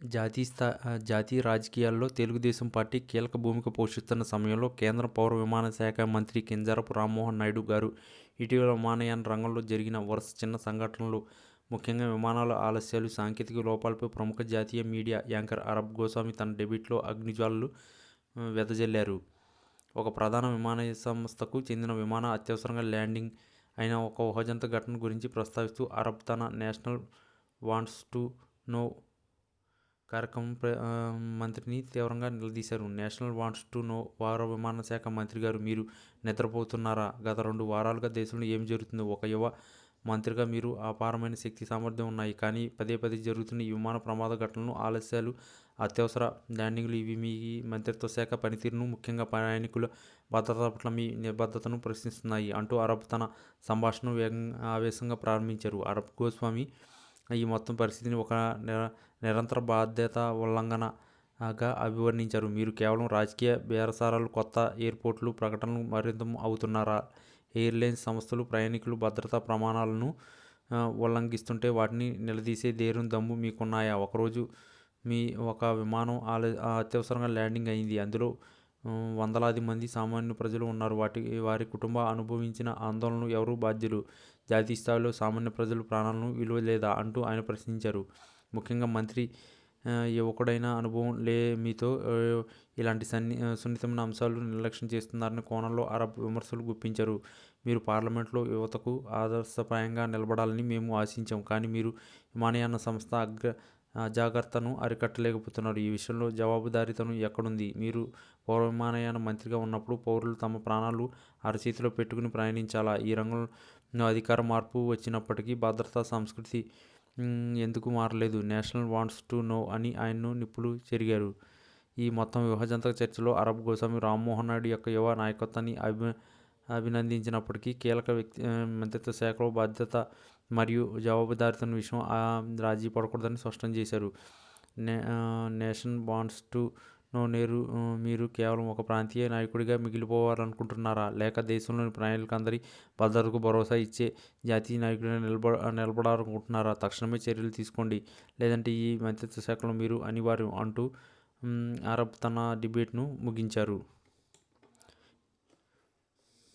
జాతీయ స్థా జాతీయ రాజకీయాల్లో తెలుగుదేశం పార్టీ కీలక భూమిక పోషిస్తున్న సమయంలో కేంద్ర పౌర విమాన శాఖ మంత్రి కింజారపు రామ్మోహన్ నాయుడు గారు ఇటీవల విమానయాన రంగంలో జరిగిన వరుస చిన్న సంఘటనలు ముఖ్యంగా విమానాల ఆలస్యాలు సాంకేతిక లోపాలపై ప్రముఖ జాతీయ మీడియా యాంకర్ అరబ్ గోస్వామి తన డెబిట్లో అగ్నిజ్వాలలు వెదజల్లారు. ఒక ప్రధాన విమానయ సంస్థకు చెందిన విమానం అత్యవసరంగా ల్యాండింగ్ అయిన ఒక ఊహజంత ఘటన గురించి ప్రస్తావిస్తూ అరబ్ తన నేషనల్ వాంట్స్ టు నో కార్యక్రమం మంత్రిని తీవ్రంగా నిలదీశారు. నేషనల్ వాంట్స్ టు నో వార విమాన శాఖ మంత్రి గారు మీరు నిద్రపోతున్నారా? గత రెండు వారాలుగా దేశంలో ఏం జరుగుతుందో ఒక యువ మంత్రిగా మీరు అపారమైన శక్తి సామర్థ్యం ఉన్నాయి. కానీ పదే పదే జరుగుతున్న ఈ విమాన ప్రమాద ఘటనలు ఆలస్యాలు అత్యవసర ల్యాండింగ్లు ఇవి మీ మంత్రిత్వ శాఖ పనితీరును ముఖ్యంగా ప్రయాణికుల భద్రత పట్ల మీ నిబద్ధతను ప్రశ్నిస్తున్నాయి అంటూ అరబ్ తన సంభాషణను వేగంగా ఆవేశంగా ప్రారంభించారు. అరబ్ గోస్వామి ఈ మొత్తం పరిస్థితిని ఒక నిర నిరంతర బాధ్యత ఉల్లంఘనగా అభివర్ణించారు. మీరు కేవలం రాజకీయ బేరసారాలు కొత్త ఎయిర్పోర్ట్లు ప్రకటనలు మరింత అవుతున్నారా? ఎయిర్లైన్స్ సంస్థలు ప్రయాణికులు భద్రతా ప్రమాణాలను ఉల్లంఘిస్తుంటే వాటిని నిలదీసే ధైర్యం దమ్ము మీకున్నాయా? ఒకరోజు మీ ఒక విమానం ఆల అత్యవసరంగా ల్యాండింగ్ అయింది. అందులో వందలాది మంది సామాన్య ప్రజలు ఉన్నారు. వాటి వారి కుటుంబ అనుభవించిన ఆందోళనలు ఎవరు బాధ్యులు? జాతీయ స్థాయిలో సామాన్య ప్రజలు ప్రాణాలను విలువ లేదా అంటూ ఆయన ప్రశ్నించారు. ముఖ్యంగా మంత్రి యువకుడైన అనుభవం లే మీతో ఇలాంటి సన్ని సున్నితమైన అంశాలు నిర్లక్ష్యం చేస్తున్నారని కోణంలో అరబ్ విమర్శలు గుప్పించారు. మీరు పార్లమెంట్లో యువతకు ఆదర్శప్రాయంగా నిలబడాలని మేము ఆశించాం. కానీ మీరు విమానయాన సంస్థ అగ్ర అజాగ్రత్తను అరికట్టలేకపోతున్నారు. ఈ విషయంలో జవాబుదారీతనం ఎక్కడుంది? మీరు పౌర విమానయాన మంత్రిగా ఉన్నప్పుడు పౌరులు తమ ప్రాణాలు అరచేతిలో పెట్టుకుని ప్రయాణించాలా? ఈ రంగంలో అధికార మార్పు వచ్చినప్పటికీ భద్రతా సంస్కృతి ఎందుకు మారలేదు? నేషనల్ వాంట్స్ టు నో అని ఆయన్ను నిప్పులు చెరిగారు. ఈ మొత్తం విభజంతక చర్చలో అరబ్ గోస్వామి రామ్మోహన్ నాయుడు యొక్క యువ నాయకత్వాన్ని అభి అభినందించినప్పటికీ కీలక వ్యక్తి మంత్రిత్వ శాఖలో బాధ్యత మరియు జవాబుదారితన విషయం రాజీ పడకూడదని స్పష్టం చేశారు. నే నేషన్ బాండ్స్ టు నో నేరు మీరు కేవలం ఒక ప్రాంతీయ నాయకుడిగా మిగిలిపోవాలనుకుంటున్నారా? లేక దేశంలోని ప్రయాణికులందరి భద్రతకు భరోసా ఇచ్చే జాతీయ నాయకుడిగా నిలబ నిలబడాలనుకుంటున్నారా? తక్షణమే చర్యలు తీసుకోండి. లేదంటే ఈ మంత్రిత్వ శాఖలో మీరు అనివార్యం అంటూ అరబ్ తన డిబేట్ను ముగించారు.